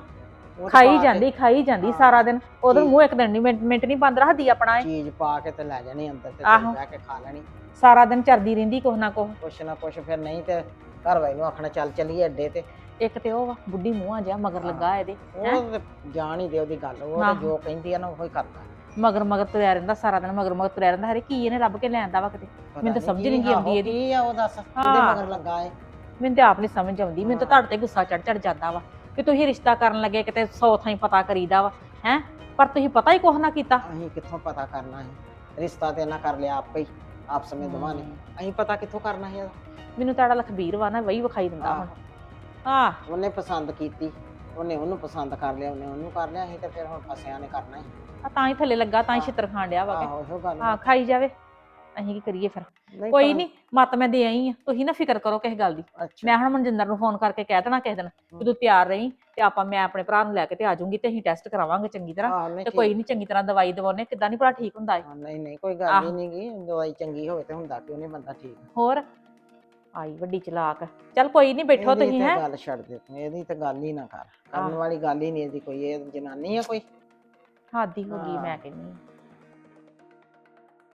ਤਾਂ ਖਾਈ ਪਾ ਕੇ ਜਾਂਦੀ ਖਾਈ ਜਾਂਦੀ ਹਾਂ। ਸਾਰਾ ਦਿਨ। ਉਹਦਾ ਠੀਕ। ਮੂੰਹ ਇੱਕ ਦਿਨ ਨਹੀਂ ਮਿੰਟ ਮਿੰਟ ਨਹੀਂ ਬੰਦ ਰੱਖਦੀ ਆਪਣਾ ਇਹ। ਚੀਜ਼ ਪਾ ਕੇ ਤੇ ਲੈ ਜਾਣੀ ਅੰਦਰ ਤੇ ਆਹੋ। ਬਹਿ ਕੇ ਖਾ ਲੈਣੀ। ਸਾਰਾ ਦਿਨ ਚਰਦੀ ਰਹਿੰਦੀ ਕੁਛ ਨਾ ਕੁਛ। ਕੁਛ ਨਾ ਕੁਛ ਫਿਰ ਨਹੀਂ ਤੇ ਘਰ ਵਾਲੇ ਨੂੰ ਆਖਣਾ ਚੱਲ ਚੱਲੀਏ ਅੱਡੇ ਤੇ। ਇੱਕ ਤੇ ਉਹ ਵਾ ਬੁੱਢੀ ਮੂੰਹਾਂ ਜਿਹਾ ਮਗਰ। ਲੱਗਾ ਇਹਦੇ ਉਹ ਤੇ ਜਾਣ ਹੀ ਦੇ ਉਹਦੀ ਗੱਲ ਉਹ ਆਹੋ। ਜੋ ਕਹਿੰਦੀ ਆ ਨਾ ਉਹੀ ਕਰਦਾ। ਮਗਰ ਮਗਰ ਤੁਰਿਆ ਰਹਿੰਦਾ ਸਾਰਾ ਦਿਨ ਮਗਰ ਮਗਰ ਤੁਰਿਆ ਰਹਿੰਦਾ ਹਰੇ ਕੀ ਇਹਨੇ ਰੱਬ ਕੇ ਲੈਂਦਾ ਵਾ ਕਿਤੇ? ਪਤਾ ਮੈਨੂੰ ਤਾਂ ਸਮਝ ਕੀ ਨਹੀਂ ਆਹੋ, ਆਉਂਦੀ ਇਹਦੀ। ਕੀ ਆ ਉਹ ਦੱਸ ਕਿਹਦੇ ਹਾਂ। ਮਗਰ ਲੱਗਾ ਏ ਮੈਨੂੰ ਤੇ ਆਪ ਨਹੀਂ ਸਮਝ ਆਉਂਦੀ ਮੈਨੂੰ ਤਾਂ ਤੁਹਾਡੇ ਤੇ ਗੁੱਸਾ ਚੜ ਚੜ ਜਾਂਦਾ ਵਾ ਕਿ ਤੁਸੀਂ ਰਿਸ਼ਤਾ ਕਰਨ ਲੱਗੇ ਕਿਤੇ ਸੌ ਥਾਈਂ ਪਤਾ ਕਰੀਦਾ ਵਾ ਹੈ? ਪਰ ਤੁਸੀਂ ਪਤਾ ਹੀ ਕੁਛ ਨਾ ਕੀਤਾ। ਅਸੀਂ ਕਿੱਥੋਂ ਪਤਾ ਕਰਨਾ ਹੈ ਰਿਸ਼ਤਾ ਤੇ ਨਾ ਕਰ ਲਿਆ ਆਪੇ ਹੀ ਆਪਸ ਵਿੱਚ ਦੋਵਾਂ ਨੇ। ਅਸੀਂ ਪਤਾ ਕਿੱਥੋਂ ਕਰਨਾ ਹੈ ਮੈਨੂੰ ਤੁਹਾਡਾ ਲਖਬੀਰ ਵਾ ਨਾ ਵਹੀ ਵਿਖਾਈ ਦਿੰਦਾ ਹੁਣ। ਹਾਂ ਉਹਨੇ ਪਸੰਦ ਕੀਤੀ। ਉਹਨੇ ਉਹਨੂੰ ਪਸੰਦ ਕਰ ਲਿਆ ਉਹਨੇ ਉਹਨੂੰ ਕਰ ਲਿਆ ਅਸੀਂ ਤੇ ਫਿਰ ਹੁਣ ਫਸਿਆਂ ਨੇ ਕਰਨਾ ਹੈ। ਆ ਤਾਂ ਹੀ ਥੱਲੇ ਲੱਗਾ ਤਾਂ ਹੀ ਹਾਂ। ਛਿੱਤਰ ਖਾਣ ਡਿਆ ਵਾ ਕਿ। ਆਹੋ ਇਹੋ ਗੱਲ ਹਾਂ ਖਾਈ ਜਾਵੇ। ਅਸੀਂ ਕੀ ਕਰੀਏ ਫਿਰ? ਨਹੀਂ ਕੋਈ ਨਹੀਂ ਮਤ ਮੈਂ ਦੇ ਆਈ ਆ। ਤੁਸੀਂ ਨਾ ਫਿਕਰ ਕਰੋ ਕਿਸੇ ਗੱਲ ਦੀ। ਅੱਛਾ। ਮੈਂ ਹੁਣ ਮਨਜਿੰਦਰ ਨੂੰ ਫੋਨ ਕਰਕੇ ਕਹਿ ਦੇਣਾ ਕਿਸੇ ਦਿਨ ਕਿ ਤੂੰ ਤਿਆਰ ਰਹੀਂ ਤੇ ਆਪਾਂ ਮੈਂ ਆਪਣੇ ਭਰਾ ਨੂੰ ਲੈ ਕੇ ਤੇ ਆ ਜਾਊਂਗੀ ਤੇ ਅਸੀਂ ਟੈਸਟ ਕਰਾਵਾਂਗੇ ਚੰਗੀ ਤਰ੍ਹਾਂ। ਆਹ ਨਹੀਂ ਤੇ ਕੋਈ ਨਹੀਂ ਚੰਗੀ ਤਰ੍ਹਾਂ ਦਵਾਈ ਦਵਾਉਨੇ ਕਿੱਦਾਂ ਨਹੀਂ ਭਲਾ ਠੀਕ ਹੁੰਦਾ ਏ ਹਾਂ, ਨਹੀਂ ਨਹੀਂ ਕੋਈ ਗੱਲ ਹੀ ਆਹੋ। ਨਹੀਂ ਗੀ। ਦਵਾਈ ਚੰਗੀ ਹੋਵੇ ਤੇ ਹੁੰਦਾ ਕਿਉਂ ਨਹੀਂ ਬੰਦਾ ਠੀਕ। ਹੋਰ? ਆਈ ਵੱਡੀ ਚਲਾਕ। ਚੱਲ ਕੋਈ ਨਹੀਂ ਬੈਠੋ ਇਹਦੀ ਤੁਸੀਂ ਤੇ ਹੈ? ਗੱਲ ਛੱਡ ਦੇ ਤੂੰ ਇਹਦੀ ਤੇ ਗੱਲ ਹੀ ਨਾ ਕਰ। ਕਰਨ। ਵਾਲੀ ਗੱਲ ਹੀ ਨਹੀਂ ਇਹਦੀ ਕੋਈ ਇਹ ਜਨਾਨੀ ਆ ਕੋਈ। ਹਾਦੀ ਹੋ ਗਈ ਹਾਂ। ਮੈਂ ਕਹਿੰਨੀ